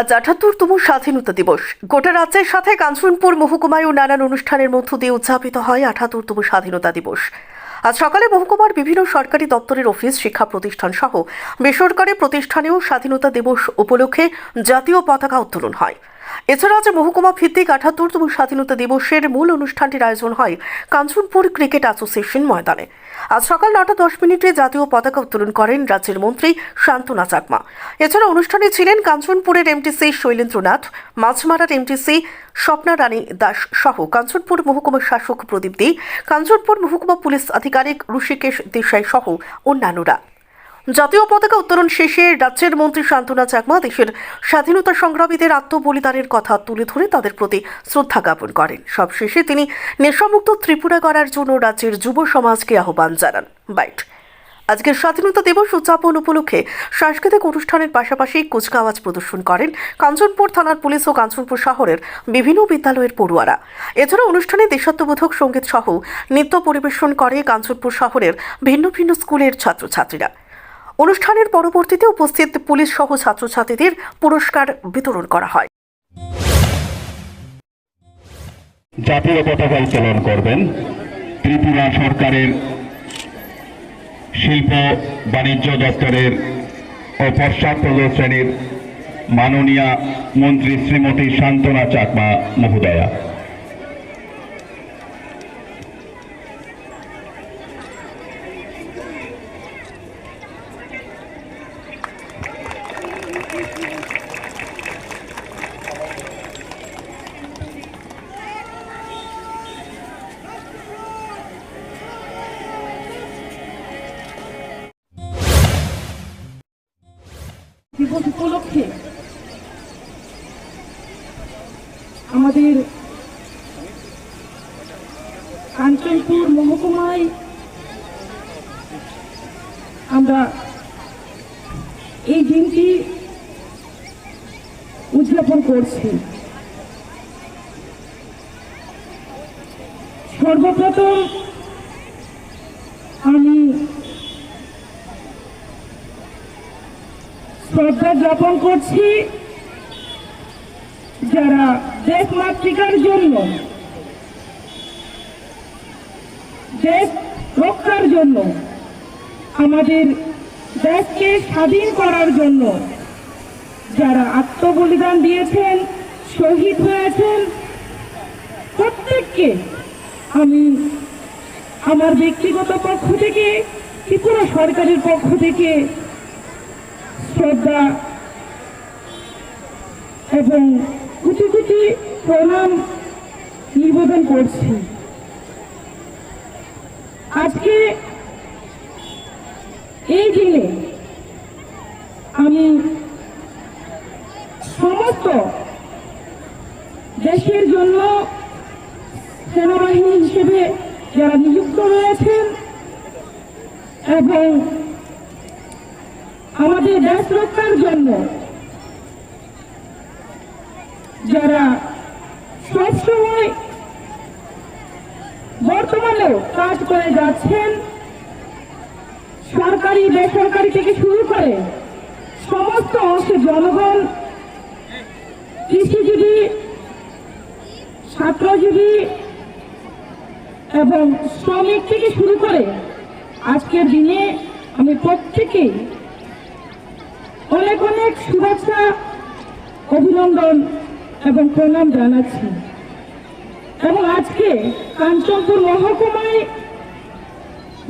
আজ আঠাত্তরতম স্বাধীনতা দিবস। গোটা রাজ্যের সাথে কাঞ্চনপুর, মহকুমায় ও নানান অনুষ্ঠানের মধ্য দিয়ে উদযাপিত হয় আঠাত্তরতম স্বাধীনতা দিবস। আজ সকালে মহকুমার বিভিন্ন সরকারি দপ্তরের অফিস, শিক্ষা প্রতিষ্ঠান সহ বেসরকারি প্রতিষ্ঠানেও স্বাধীনতা দিবস উপলক্ষে জাতীয় পতাকা উত্তোলন হয়। এছাড়া আজ মহকুমা ভিত্তিক আঠাত্তরতম স্বাধীনতা দিবসের মূল অনুষ্ঠানটির আয়োজন হয় কাঞ্চনপুর ক্রিকেট অ্যাসোসিয়েশন ময়দানে। আজ সকাল নটা দশ মিনিটে জাতীয় পতাকা উত্তোলন করেন রাজ্যের মন্ত্রী শান্তনা চাকমা। এছাড়া অনুষ্ঠানে ছিলেন কাঞ্চনপুরের এমটিসি শৈলেন্দ্রনাথ, মাছমারার এমটিসি স্বপ্না রানী দাস সহ কাঞ্চনপুর মহকুমার শাসক প্রদীপ দে, কাঞ্চনপুর মহকুমা পুলিশ আধিকারিক ঋষিকেশ দেশাই সহ অন্যান্যরা। জাতীয় পতাকা উত্তোলন শেষে রাজ্যের মন্ত্রী শান্তনা চাকমা দেশের স্বাধীনতা সংগ্রামীদের আত্মবলিদানের কথা তুলে ধরে তাদের প্রতি শ্রদ্ধা জ্ঞাপন করেন। সবশেষে তিনি নেশামুক্ত ত্রিপুরা করার জন্য রাজ্যের যুব সমাজকে আহ্বান জানান। বাইট। আজকের স্বাধীনতা দিবস উদযাপন উপলক্ষে সাংস্কৃতিক অনুষ্ঠানের পাশাপাশি কুচকাওয়াজ প্রদর্শন করেন কাঞ্চনপুর থানার পুলিশ ও কাঞ্চনপুর শহরের বিভিন্ন বিদ্যালয়ের পড়ুয়ারা। এছাড়া অনুষ্ঠানে দেশাত্মবোধক সংগীত সহ নৃত্য পরিবেশন করে কাঞ্চনপুর শহরের ভিন্ন ভিন্ন স্কুলের ছাত্রছাত্রীরা। অনুষ্ঠানের পরবর্তীতে উপস্থিত পুলিশ সহ ছাত্রছাত্রীদের পুরস্কার বিতরণ করা হয়। জাতীয় পতাকা উত্তোলন করবেন ত্রিপুরা সরকারের শিল্প বাণিজ্য দপ্তরের ও পশ্চাৎপদ শ্রেণির মাননীয় মন্ত্রী শ্রীমতী শান্তনা চাকমা মহোদয়া। দিবস উপলক্ষে আমাদের কাঞ্চনপুর মহকুমায় আমরা এই দিনটি উদযাপন করছি। সর্বপ্রথম আমি শ্রদ্ধা জ্ঞাপন করছি যারা দেশ মাতৃকার জন্য দেশ রক্ষার জন্য, আমাদের দেশকে স্বাধীন করার জন্য যারা আত্মবলিদান দিয়েছেন, শহীদ হয়েছেন, প্রত্যেককে আমি আমার ব্যক্তিগত পক্ষ থেকে, ত্রিপুরা সরকারের পক্ষ থেকে এবং কুচি কুচি প্রণাম নিবেদন করছি। আজকে এই দিনে আমি সমস্ত দেশের জন্য সেনাবাহিনী হিসেবে যারা নিযুক্ত রয়েছেন এবং আমাদের দেশ রক্ষার জন্য যারা সবসময় বর্তমানেও কাজ করে যাচ্ছেন, সরকারি, বেসরকারি থেকে শুরু করে সমস্ত অংশের জনগণ, কৃষিজীবী, ছাত্রজীবী এবং শ্রমিক থেকে শুরু করে আজকের দিনে আমি প্রত্যেকেই অনেক অনেক শুভেচ্ছা, অভিনন্দন এবং প্রণাম জানাচ্ছি। এবং আজকে কাঞ্চনপুর মহকুমায়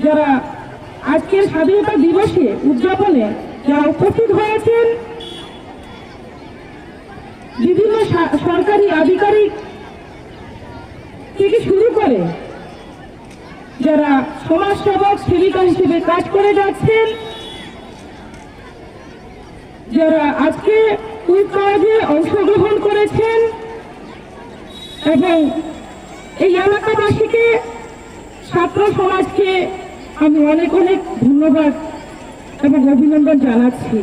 যারা আজকের স্বাধীনতা দিবসে উদযাপনে যারা উপস্থিত হয়েছেন, বিভিন্ন সরকারি আধিকারিক থেকে শুরু করে যারা সমাজসেবক, সেবিকা হিসেবে কাজ করে যাচ্ছেন যারা আজকে কুইক কাজে অংশগ্রহণ করেছেন এবং এই এলাকাবাসীকে, ছাত্র সমাজকে আমি অনেক অনেক ধন্যবাদ এবং অভিনন্দন জানাচ্ছি।